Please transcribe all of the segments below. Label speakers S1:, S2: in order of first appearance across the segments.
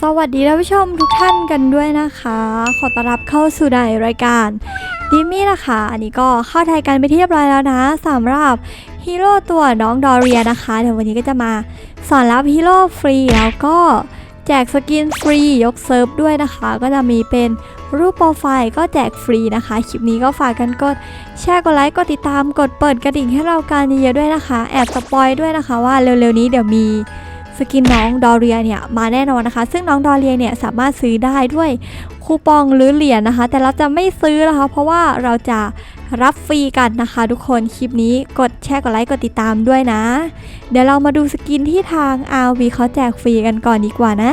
S1: สวัสดีท่านผู้ชมทุกท่านกันด้วยนะคะ ขอต้อนรับเข้าสู่ในรายการดิมมี่นะคะ อันนี้ก็เข้าไทยกันไปที่เรียบร้อยแล้วนะสำหรับฮีโร่ตัวน้องดอเรียนะคะ เดี๋ยววันนี้ก็จะมาสอนรับฮีโร่ฟรีแล้วก็ แจกสกินฟรียกเซิร์ฟด้วยนะคะ ก็จะมีเป็นรูปโปรไฟล์ก็แจกฟรีนะคะ คลิปนี้ก็ฝากกันกดแชร์กดไลค์กดติดตามกดเปิดกระดิ่งให้เราการเยอะๆด้วยนะคะ แอบสปอยด้วยนะคะว่าเร็วๆนี้เดี๋ยวมีสกินน้องดอเรียเนี่ยมาแน่นอนนะคะ ซึ่งน้องดอเรียเนี่ยสามารถซื้อได้ด้วยคูปองหรือเหรียญนะคะ แต่เราจะไม่ซื้อนะคะ เพราะว่าเราจะ รับฟรีกันนะคะทุกคนคลิปนี้กดแชร์กดไลค์กดติดตามด้วยนะ เดี๋ยวเรามาดูสกินที่ทาง RV เขาแจกฟรีกันก่อนดีกว่านะ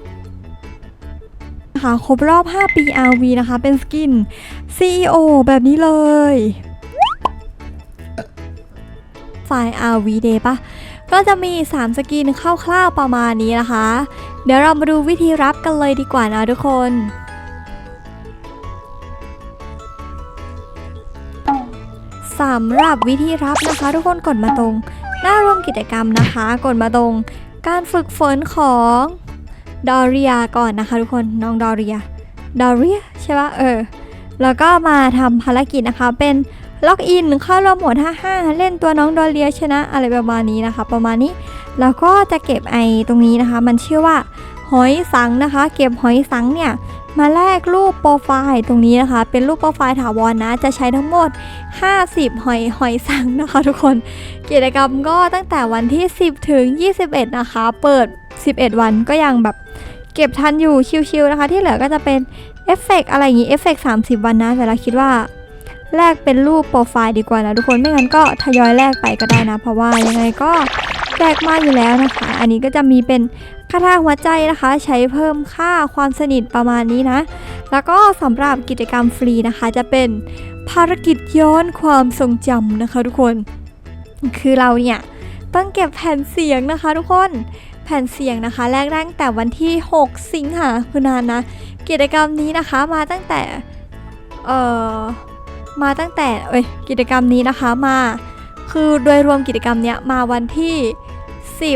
S1: ค่ะครบรอบ 5 ปี RV นะคะ เป็นสกิน CEO แบบนี้เลยไฟล์ RV Day ปะก็จะมี 3 สกินคร่าวๆประมาณนี้นะคะ เดี๋ยวเรามาดูวิธีรับกันเลยดีกว่านะทุกคน สำหรับวิธีรับนะคะ ทุกคนกดมาตรง หน้าร่วมกิจกรรมนะคะ กดมาตรง การฝึกฝนของ ดอรียก่อนนะคะทุกคนน้องดอรียดอรียใช่ปะเออ แล้วก็มาทำภารกิจนะคะ เป็นล็อกอินเข้าร่วมหมด55 เล่นตัวน้องดอเรียชนะอะไรประมาณนี้นะคะ ประมาณนี้แล้วก็จะเก็บไอตรงนี้นะคะ มันชื่อว่าหอยสังนะคะ เก็บหอยสังเนี่ยมาแลกรูปโปรไฟล์ตรงนี้นะคะ เป็นรูปโปรไฟล์ถาวรนะจะใช้ทั้งหมด 50 หอยหอยสังนะคะ ทุกคนกิจกรรมก็ตั้งแต่วันที่ 10 ถึง 21 นะคะ เปิด 11 วันก็ยังแบบเก็บทันอยู่ชิวๆนะคะ ที่เหลือก็จะเป็นเอฟเฟกต์อะไรอย่างงี้เอฟเฟกต์30วันนะ แต่เราคิดว่าแลกเป็นรูปโปรไฟล์ดีกว่านะทุกคนไม่งั้นก็ทยอยแลกไปก็ได้นะ เพราะว่ายังไงก็แลกมาอยู่แล้วนะคะ อันนี้ก็จะมีเป็นคาถาหัวใจนะคะ ใช้เพิ่มค่าความสนิทประมาณนี้นะ แล้วก็สำหรับกิจกรรมฟรีนะคะ จะเป็นภารกิจย้อนความทรงจำนะคะ ทุกคน คือเราเนี่ยต้องเก็บแผ่นเสียงนะคะ ทุกคน ผ่นเสียงนะคะแรกแรกแต่วันที่ 6 สิงหาคือนานนะ กิจกรรมนี้นะคะมาตั้งแต่เอ่อมาตั้งแต่เอ้ยกิจกรรมนี้นะคะมา คือโดยรวมกิจกรรมเนี้ยมาวันที่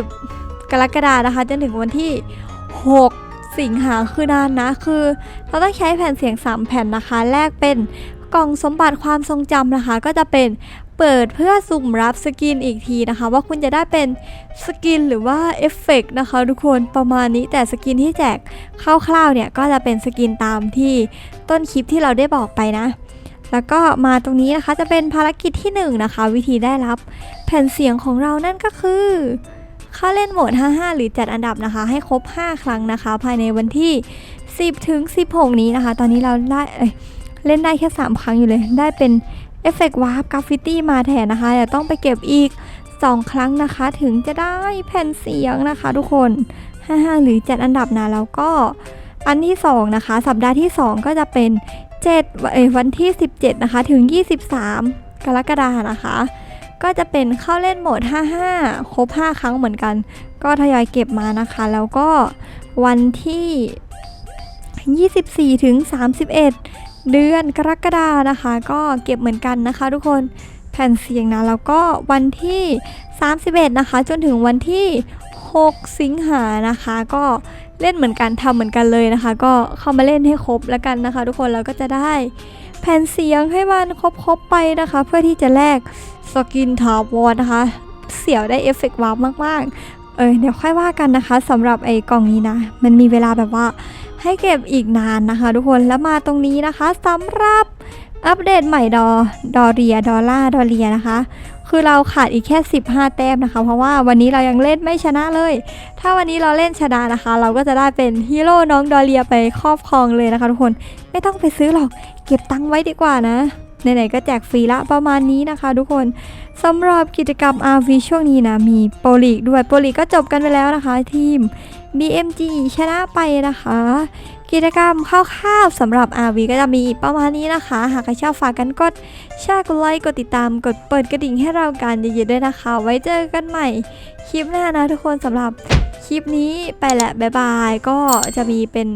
S1: 10 กรกฎานะคะจนถึงวันที่ 6 สิงหาคือนานนะ คือ เราต้องใช้แผ่นเสียง 3 แผ่นนะคะแรกเป็นกล่องสมบัติความทรงจำนะคะ ก็จะเป็น เปิดเพื่อสุ่มรับสกินอีกทีนะคะ ว่าคุณจะได้เป็นสกินหรือว่าเอฟเฟกต์นะคะทุกคนประมาณนี้แต่สกินที่แจกคร่าวๆเนี่ยก็จะเป็นสกินตามที่ต้นคลิปที่เราได้บอกไปนะ แล้วก็มาตรงนี้นะคะจะเป็นภารกิจที่1นะคะ วิธีได้รับแผ่นเสียงของเรานั่นก็คือเข้าเล่นโหมด 55 หรือจัดอันดับนะคะ ให้ครบ 5 ครั้งนะคะ ภายในวันที่ 10 ถึง 16 นี้นะคะ ตอนนี้เราได้เล่นได้แค่ 3 ครั้งอยู่เลย ได้เป็น เอฟเฟกต์วาร์ปกราฟฟิตี้มาแทนนะคะเดี๋ยวต้องไปเก็บอีก 2 ครั้งนะคะ ถึงจะได้แผ่นเสียงนะคะ ทุกคน 55 หรือจัดอันดับนะแล้วก็อันที่ 2 นะคะ สัปดาห์ที่ 2 ก็จะเป็น 7 เอ้ยวันที่ 17 นะคะ ถึง 23 กรกฎาคมนะคะ ก็จะเป็นเข้าเล่นโหมด 55 ครบ 5 ครั้งเหมือนกัน ก็ทยอยเก็บมานะคะ แล้วก็วันที่ 24 ถึง 31 เดือนกรกฎานะคะ ก็เก็บเหมือนกันนะคะ ทุกคนแผ่นเสียงนะแล้วก็วันที่ 31 นะคะ จนถึงวันที่ 6 สิงหานะคะ ก็เล่นเหมือนกันทำเหมือนกันเลยนะคะ ก็เข้ามาเล่นให้ครบแล้วกันนะคะ ทุกคนเราก็จะได้แผ่นเสียงให้มันครบๆไปนะคะ เพื่อที่จะแลกสกินถาวรนะคะ เสียวได้เอฟเฟกต์ว้าร์ปมากๆเออเดี๋ยวค่อยว่ากันนะคะสำหรับไอ้กล่องนี้นะ มันมีเวลาแบบว่า ให้เก็บอีกนานนะคะ ทุกคนแล้วมาตรงนี้นะคะสำหรับอัปเดตใหม่ดอ ดอเรีย ดอลล่า ดอเรียนะคะ คือเราขาดอีกแค่ 15 แต้มนะคะ เพราะว่าวันนี้เรายังเล่นไม่ชนะเลย ถ้าวันนี้เราเล่นชนะนะคะ เราก็จะได้เป็นฮีโร่น้องดอเรียไปครอบครองเลยนะคะทุกคน ไม่ต้องไปซื้อหรอก เก็บตังค์ไว้ดีกว่านะ ไหนๆก็แจกฟรีละประมาณนี้นะคะทุกคนสำหรับกิจกรรม RV ช่วงนี้นะ มีโปรลีกด้วยโปรลีกก็จบกันไปแล้วนะคะ ทีม BMG ชนะไปนะคะ กิจกรรมคร่าวๆสำหรับ RV ก็จะมีประมาณนี้นะคะ หากใครชอบฝากกันกดแชร์กดไลค์กดติดตามกดเปิดกระดิ่งให้เรากันเยอะๆด้วยนะคะ ไว้เจอกันใหม่คลิปหน้านะทุกคนสำหรับคลิปนี้ไปแหละบ๊ายบายก็จะมีเป็น